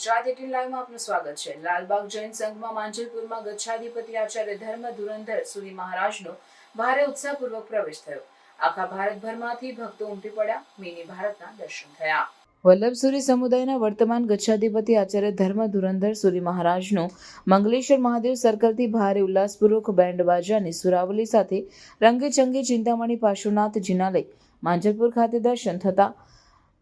Gujarat eighteen લાઈવમાં આપનું સ્વાગત છે. લાલબાગ જૈન સંઘમાં માંજલપુરમાં ગચ્છાધિપતિ આચાર્ય ધર્મ ધુરંધર સુરી મહારાજનો ભારે ઉત્સાહપૂર્વક પ્રવેશ થયો. આખા ભારતભરમાંથી ભક્તો ઉમટી પડ્યા. મિની ભારતના દર્શન થયા. વલ્લભસુરી સમુદાયના વર્તમાન ગચ્છાધિપતિ આચાર્ય ધર્મ ધુરંધર સુરી મહારાજનો મંગલેશ્વર મહાદેવ સર્કલથી ભારે ઉલ્લાસપૂર્વક બેન્ડ બાજાની સુરાવલી સાથે રંગેચંગે ચિંતામણી પાર્શ્વનાથજીના લઈ માંજલપુર ખાતે દર્શન થતા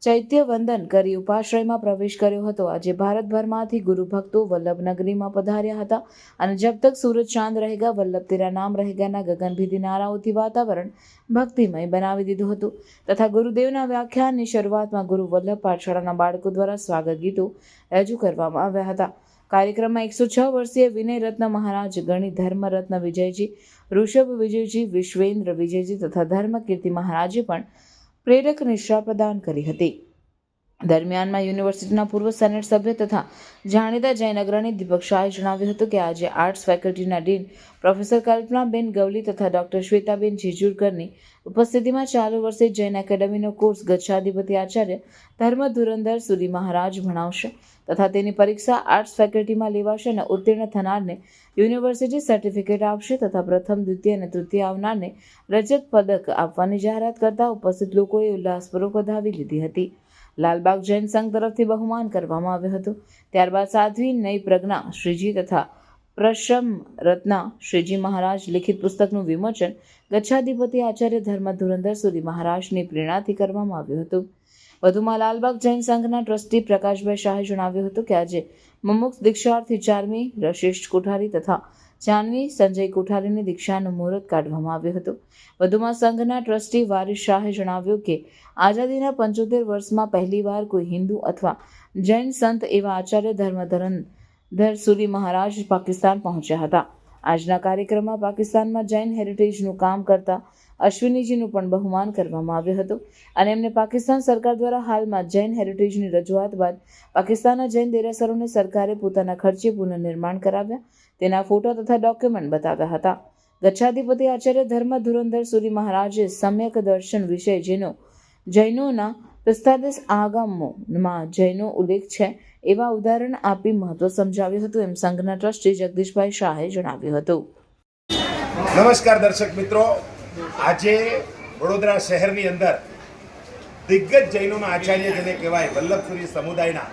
ચૈત્ય વંદન કરી ઉપાશ્રયમાં પ્રવેશ કર્યો હતો. આજે ભારતભરમાંથી ગુરુ ભક્તો વલ્લભનગરીમાં પધાર્યા હતા અને જબ તક સૂરજ ચાંદ રહેગા, વલ્લભ તેરા નામ રહેગાના ગગનભેદી નારાઓથી વાતાવરણ ભક્તિમય બનાવી દીધું હતું. તથા ગુરુદેવના વ્યાખ્યાનની શરૂઆતમાં ગુરુ વલ્લભ પાઠશાળાના બાળકો દ્વારા સ્વાગત ગીતો રજૂ કરવામાં આવ્યા હતા. કાર્યક્રમમાં એકસો છ વર્ષીય વિનય રત્ન મહારાજ, ગણિત, ધર્મ રત્ન વિજયજી, ઋષભ વિજયજી, વિશ્વેન્દ્ર વિજયજી તથા ધર્મ કીર્તિ મહારાજે પણ પ્રેરક નિશ્રા પ્રદાન કરી હતી. દરમિયાનમાં યુનિવર્સિટીના પૂર્વ સેનેટ સભ્ય તથા જાણીતા જૈન અગ્રણી દીપક શાહે જણાવ્યું હતું કે આજે આર્ટ્સ ફેકલ્ટીના ડીન પ્રોફેસર કલ્પનાબેન ગવલી તથા ડોક્ટર શ્વેતાબેન જીજુરકરની ઉપસ્થિતિમાં ચાલુ વર્ષે જૈન એકેડમીનો કોર્સ ગચ્છાધિપતિ આચાર્ય ધર્મ ધુરંધર સુધી મહારાજ ભણાવશે તથા તેની પરીક્ષા આર્ટ્સ ફેકલ્ટીમાં લેવાશે અને ઉત્તીર્ણ થનારને યુનિવર્સિટી સર્ટિફિકેટ આપશે તથા પ્રથમ, દ્વિતીય અને તૃતીય આવનારને રજત પદક આપવાની જાહેરાત કરતા ઉપસ્થિત લોકોએ ઉલ્લાસપૂર્વક વધાવી લીધી હતી. લાલબાગ જૈન સંઘ તરફથી બહુમાન કરવામાં આવ્યું હતું. ત્યારબાદ સાધ્વી નય પ્રજ્ઞા શ્રીજી તથા પ્રશમ રત્ના શ્રીજી મહારાજ લિખિત પુસ્તકનું વિમોચન ગચ્છાધિપતિ આચાર્ય ધર્મ ધુરંધર સુધી મહારાજની પ્રેરણાથી કરવામાં આવ્યું હતું. વધુમાં લાલબાગ જૈન સંઘના ટ્રસ્ટી પ્રકાશભાઈ શાહે જણાવ્યું હતું કે આજે મુમુક્ષ દીક્ષાર્થી ચારમી રશિષ્ઠ કોઠારી તથા જાનવી સંજય કોઠારીની દીક્ષાનું મુહૂર્ત કાઢવામાં આવ્યું હતું. વધુમાં સંઘના ટ્રસ્ટી વારિસ શાહે જણાવ્યું કે, આઝાદીના પંચોતેર વર્ષમાં પહેલીવાર કોઈ હિન્દુ અથવા જૈન સંત એવા આચાર્ય ધર્મધરન ધર સુરી મહારાજ પાકિસ્તાન પહોંચ્યા હતા. આજના કાર્યક્રમમાં પાકિસ્તાનમાં જૈન હેરિટેજનું કામ કરતા અશ્વિનીજીનું પણ બહુમાન કરવામાં આવ્યું હતું અને એમને પાકિસ્તાન સરકાર દ્વારા હાલમાં જૈન હેરિટેજની રજૂઆત બાદ પાકિસ્તાનના જૈન દેરાસરોને સરકારે પોતાના ખર્ચે પુનઃનિર્માણ કરાવ્યા. તેના ફોટો તથા ડોક્યુમેન્ટ બતાવ્યા હતા. ગચ્છાધિપતિ આચાર્ય ધર્મ ધુરંધર સુરી મહારાજે સમ્યક દર્શન વિષય જેનો જૈનોના પિસ્તાલીસ આગમોમાં જૈનો ઉલ્લેખ છે એવા ઉદાહરણ આપી મહત્વ સમજાવ્યું હતું એમ સંઘના ટ્રસ્ટી જગદીશભાઈ શાહે જણાવ્યું હતું. નમસ્કાર દર્શક મિત્રો. આજે વડોદરા શહેરની અંદર દિગ્ગજ જૈનોના આચાર્ય જેને કહેવાય વલ્લભસુરી સમુદાયના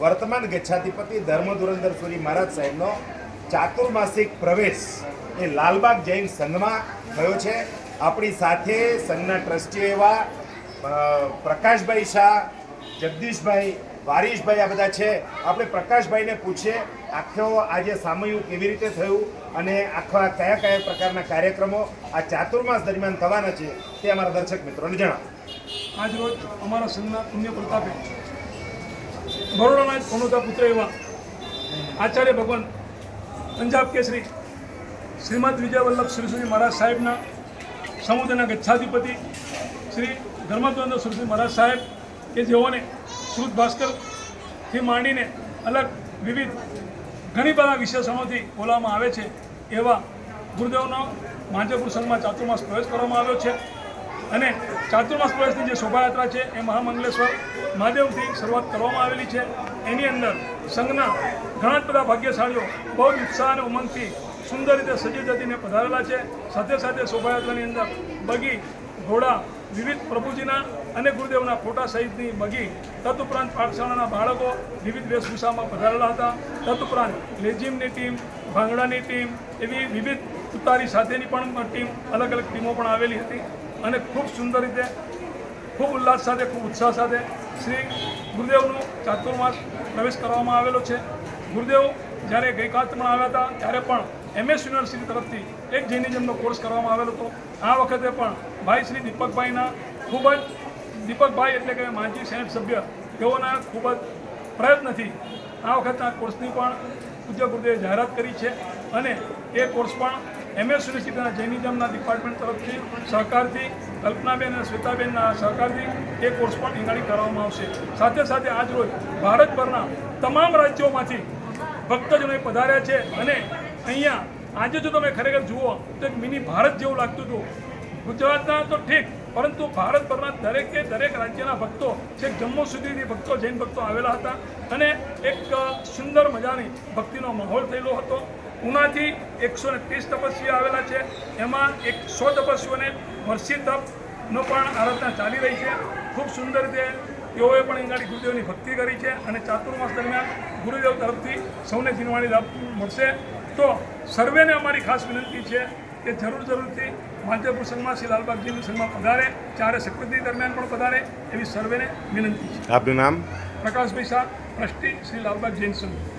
વર્તમાન ગચ્છાધિપતિ ધર્મધુરંદર સુરી મહારાજ સાહેબનો ચાતુર્માસિક પ્રવેશ એ લાલબાગ જૈન સંઘમાં થયો છે. આપણી સાથે સંઘના ટ્રસ્ટીઓ એવા પ્રકાશભાઈ શાહ, જગદીશભાઈ, વારીશભાઈ આ બધા છે. આપણે પ્રકાશભાઈને પૂછીએ આખો આજે સામયું કેવી રીતે થયું અને આખા કયા કયા પ્રકારના કાર્યક્રમો આ ચાતુર્માસ દરમિયાન થવાના છે તે અમારા દર્શક મિત્રોને જણાવો. આજ રોજ અમારા સંઘના પુણ્ય પ્રતાપે બરોડાના પનોતા પુત્ર એવા આચાર્ય ભગવાન પંજાબ કેસરી શ્રીમદ વિજય વલ્લભ શ્રી શ્રી મહારાજ સાહેબના સમુદ્રના ગચ્છાધિપતિ શ્રી ધર્મદ્વંદ સુરશ્રી મહારાજ સાહેબ કે જેઓને શુદ્ધ ભાસ્કરથી માંડીને અલગ વિવિધ ઘણી બધા વિશેષણોથી બોલાવવામાં આવે છે એવા ગુરુદેવનો માંજપુર સંઘમાં ચાતુર્માસ પ્રવેશ કરવામાં આવ્યો છે. અને ચાતુર્માસ પ્રવેશની જે શોભાયાત્રા છે એ મહામંગલેશ્વર મહાદેવથી શરૂઆત કરવામાં આવેલી છે. એની અંદર સંઘના ઘણા જ બધા ભાગ્યશાળીઓ બહુ જ ઉત્સાહ અને ઉમંગથી સુંદર રીતે સજી જતીને પધારેલા છે. સાથે સાથે શોભાયાત્રાની અંદર બગી, ઘોડા, વિવિધ પ્રભુજીના અને ગુરુદેવના ફોટા સહિતની બગી તદુપરાંત પાઠશાળાના બાળકો વિવિધ વેશભૂષામાં પધારેલા હતા. તદુપરાંત લેઝિમની ટીમ, ભાંગડાની ટીમ, એવી વિવિધ ઉતારી સાથેની પણ ટીમ, અલગ અલગ ટીમો પણ આવેલી હતી. અને ખૂબ સુંદર રીતે, ખૂબ ઉલ્લાસ સાથે, ખૂબ ઉત્સાહ સાથે શ્રી ગુરુદેવનું ચાતુર્માસ પ્રવેશ કરવામાં આવેલો છે. ગુરુદેવ જ્યારે ગઈકાલ પણ આવ્યા હતા, ત્યારે પણ એમએસ યુનિવર્સિટી તરફથી એક જૈનિઝમનો કોર્સ કરવામાં આવેલો હતો. આ વખતે પણ ભાઈ શ્રી દીપકભાઈના ખૂબ જ દીપકભાઈ એટલે કે માજી સેનેટ સભ્ય, તેઓના ખૂબ જ પ્રયત્નથી આ વખતના કોર્સની પણ પૂજ્ય જાહેરાત કરી છે અને એ કોર્સ પણ એમએસ યુનિવર્સિટીના જૈનિઝમના ડિપાર્ટમેન્ટ તરફથી સહકારથી, કલ્પનાબેન અને શ્વેતાબેનના સહકારથી એ કોર્સ પણ ઈંગાડી કરવામાં આવશે. સાથે સાથે આજ રોજ ભારતભરના તમામ રાજ્યોમાંથી ભક્તજનોએ પધાર્યા છે અને અહીંયા આજે જો તમે ખરેખર જુઓ તો એક મિની ભારત જેવું લાગતું હતું. ગુજરાતના તો ઠીક પરંતુ ભારતભરના દરેકે દરેક રાજ્યના ભક્તો છેક જમ્મુ સુધીથી ભક્તો, જૈન ભક્તો આવેલા હતા અને એક સુંદર મજાની ભક્તિનો માહોલ થયેલો હતો. ઉનાથી એકસો ને ત્રીસ તપસ્વીઓ આવેલા છે. એમાં એક સો તપસ્વીઓને વર્ષી તપનો પણ આરાધના ચાલી રહી છે. ખૂબ સુંદર રીતે તેઓએ પણ અંગાડી ગુરુદેવની ભક્તિ કરી છે અને ચાતુર્માસ દરમિયાન ગુરુદેવ તરફથી સૌને જીનવાણી લાભ મળશે. તો સર્વેને અમારી ખાસ વિનંતી છે કે જરૂર જરૂરથી માંજરપુર સંઘમાં શ્રી લાલબાગજીની સંઘમાં પધારે ચારે સક્રતિ દરમિયાન પણ પધારે એવી સર્વેને વિનંતી છે. આપનું નામ? પ્રકાશભાઈ શાહ ટ્રસ્ટી શ્રી લાલબાગ જૈન સંઘ.